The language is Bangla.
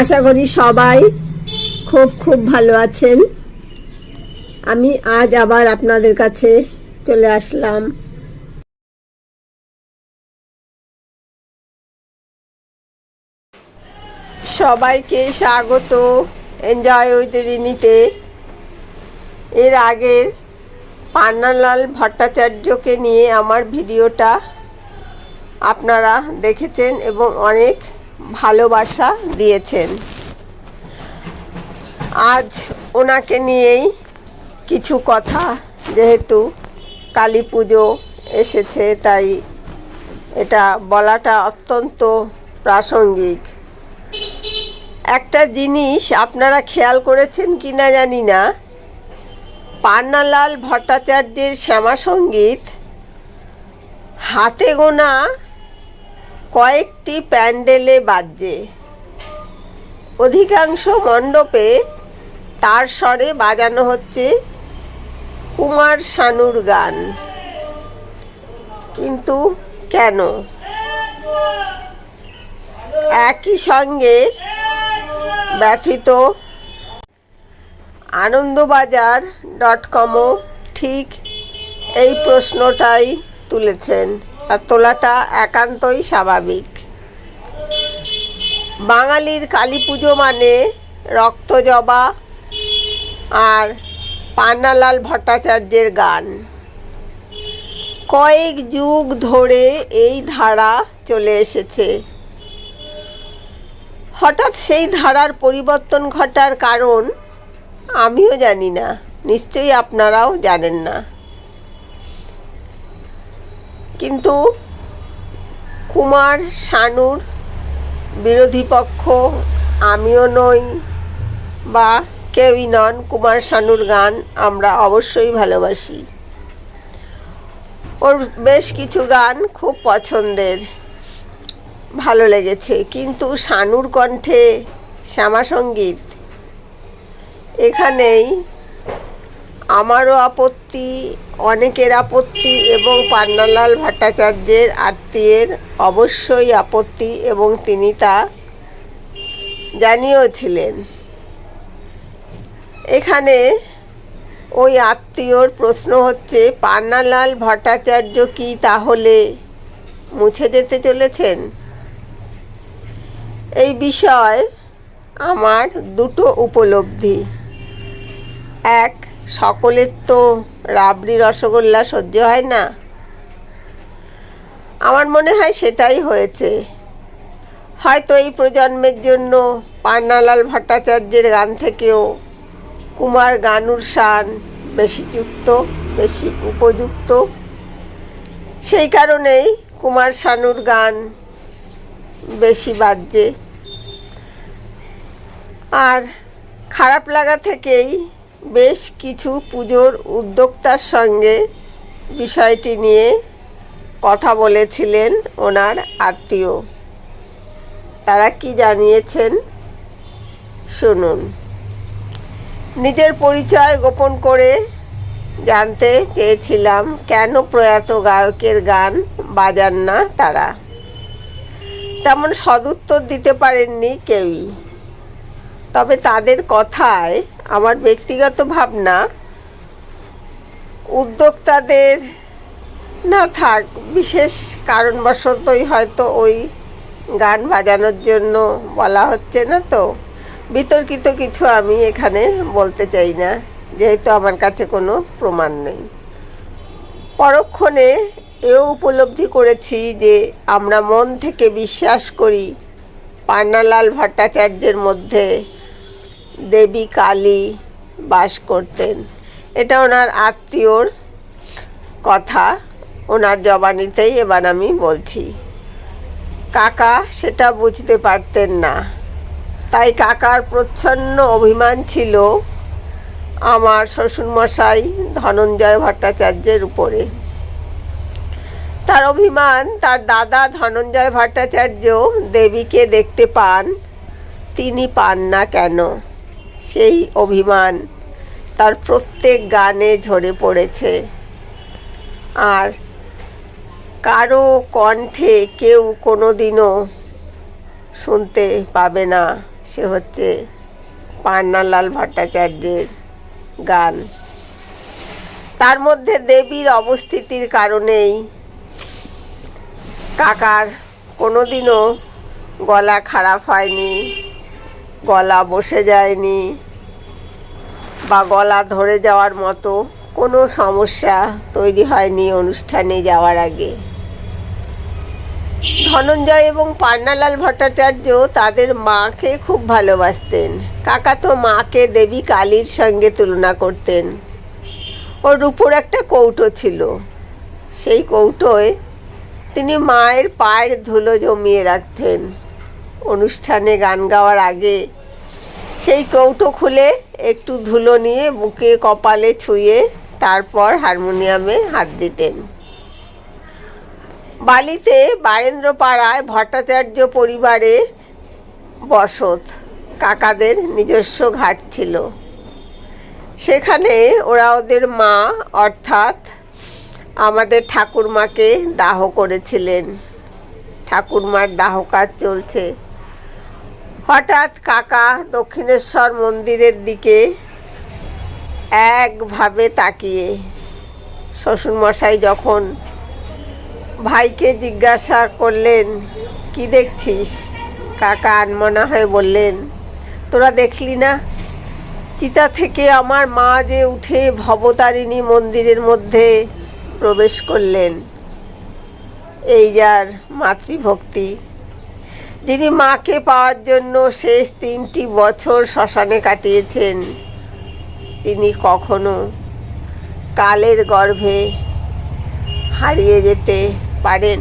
আশা করি সবাই খুব খুব ভালো আছেন। আমি আজ আবার আপনাদের কাছে চলে আসলাম। সবাইকে স্বাগত। এনজয় উইথ রিনিতে এর আগের পান্নালাল ভট্টাচার্যকে নিয়ে আমার ভিডিওটা আপনারা দেখেছেন এবং অনেক ভালোবাসা দিয়েছেন। আজ ওনাকে নিয়েই কিছু কথা, যেহেতু কালী পুজো এসেছে, তাই এটা বলাটা অত্যন্ত প্রাসঙ্গিক। একটা জিনিস আপনারা খেয়াল করেছেন কি না জানি না, পান্নালাল ভট্টাচার্যের শ্যামা সংগীত হাতে গোনা কয়েকটি প্যান্ডেলে বাজছে অধিকাংশ মণ্ডপে তার স্বরে বাজানো হচ্ছে কুমার শানুর গান। কিন্তু কেন? একই সঙ্গে ব্যথিত আনন্দবাজার ডট কমও ঠিক এই প্রশ্নটাই তুলেছেন। তোলাটা একান্তই স্বাভাবিক। বাঙালির কালী পুজো মানে রক্তজবা আর পান্নালাল ভট্টাচার্যের গান। কয়েক যুগ ধরে এই ধারা চলে এসেছে। হঠাৎ সেই ধারার পরিবর্তন ঘটার কারণ আমিও জানি না, নিশ্চয়ই আপনারাও জানেন না। কিন্তু কুমার শানুর বিরোধী পক্ষ, আমিও নই বা কেউই নন, কুমার শানুর গান আমরা অবশ্যই ভালোবাসি। ওর বেশ কিছু গান খুব পছন্দের, ভালো লেগেছে। কিন্তু শানুর কণ্ঠে শ্যামা সংগীত এখানেই আমারও আপত্তি, অনেকের আপত্তি এবং পান্নালাল ভট্টাচার্যের আত্মীয়ের অবশ্যই আপত্তি এবং তিনি তা জানিয়েছিলেন। এখানে ওই আত্মীয়র প্রশ্ন হচ্ছে, পান্নালাল ভট্টাচার্য কি তাহলে মুছে যেতে চলেছেন? এই বিষয় আমার দুটো উপলব্ধি। এক সকলের তো রাবড়ি রসগোল্লা সহ্য হয় না। আমার মনে হয় সেটাই হয়েছে। হয়তো এই প্রজন্মের জন্য পান্নালাল ভট্টাচার্যের গান থেকেও কুমার গানুর শান বেশি যুক্ত, বেশি উপযুক্ত। সেই কারণেই কুমার শানুর গান বেশি বাজছে আর খারাপ লাগা থেকেই বেশ কিছু পুজোর উদ্যোক্তার সঙ্গে বিষয়টি নিয়ে কথা বলেছিলেন ওনার আত্মীয়। তারা কি জানিয়েছেন? শুনুন। নিজের পরিচয় গোপন করে জানতে চেয়েছিলাম, কেন প্রয়াত গায়কের গান বাজান না তারা? তেমন সদুত্তর দিতে পারেননি কেউই। তবে তাদের কথায় আমার ব্যক্তিগত ভাবনা উদ্যোক্তাদের না থাক, বিশেষ কারণবশতই হয়তো ওই গান বাজানোর জন্য বলা হচ্ছে না তো। বিতর্কিত কিছু আমি এখানে বলতে চাই না, যেহেতু আমার কাছে কোনো প্রমাণ নেই। পরক্ষণে এও উপলব্ধি করেছি যে আমরা মন থেকে বিশ্বাস করি, পান্নালাল ভট্টাচার্যের মধ্যে দেবী কালী বাস করতেন। এটা ওনার আত্মীয়র কথা। ওনার জবানিতেই এবার আমি বলছি, কাকা, সেটা বুঝতে পারতেন না। তাই কাকার প্রচ্ছন্ন অভিমান ছিল আমার শ্বশুরমশাই ধনঞ্জয় ভট্টাচার্যের উপরে। তার অভিমান, তার দাদা ধনঞ্জয় ভট্টাচার্য দেবীকে দেখতে পান, তিনি পান না কেন? সেই অভিমান তার প্রত্যেক গানে ঝরে পড়েছে। আর কারও কণ্ঠে কেউ কোনো দিনও শুনতে পাবে না, সে হচ্ছে পান্নালাল ভট্টাচার্যের গান। তার মধ্যে দেবীর অবস্থিতির কারণেই কাকার কোনোদিনও গলা খারাপ হয়নি। গলা বসে যায়নি বা গলা ধরে যাওয়ার মতো কোনো সমস্যা তৈরি হয়নি অনুষ্ঠানে যাওয়ার আগে। ধনঞ্জয় এবং পান্নালাল ভট্টাচার্য তাদের মাকে খুব ভালোবাসতেন। কাকা তো মাকে দেবী কালীর সঙ্গে তুলনা করতেন। ওর উপর একটা কৌটো ছিল। সেই কৌটোয় তিনি মায়ের পায়ের ধুলো জমিয়ে রাখতেন। অনুষ্ঠানে গান গাওয়ার আগে সেই কৌটো খুলে একটু ধুলো নিয়ে বুকে কপালে ছুঁয়ে তারপর হারমোনিয়ামে হাত দিতেন। বালিতে বারেন্দ্রপাড়ায় ভট্টাচার্য পরিবারে বসত, কাকাদের নিজস্ব ঘাট ছিল। সেখানে ওরা ওদের মা অর্থাৎ আমাদের ঠাকুরমাকে দাহ করেছিলেন। ঠাকুরমার দাহ কাজ চলছে। হঠাৎ কাকা দক্ষিণেশ্বর মন্দিরের দিকে একভাবে তাকিয়ে। শ্বশুরমশাই যখন ভাইকে জিজ্ঞাসা করলেন, কি দেখছিস? কাকা আনমনা হয়ে বললেন, তোরা দেখলি না? চিতা থেকে আমার মা যে উঠে ভবতারিণী মন্দিরের মধ্যে প্রবেশ করলেন। এই যার মাতৃভক্তি। যিনি মাকে পাওয়ার জন্য শেষ তিনটি বছর শ্মশানে কাটিয়েছেন। তিনি কখনো কালের গর্ভে হারিয়ে যেতে পারেন।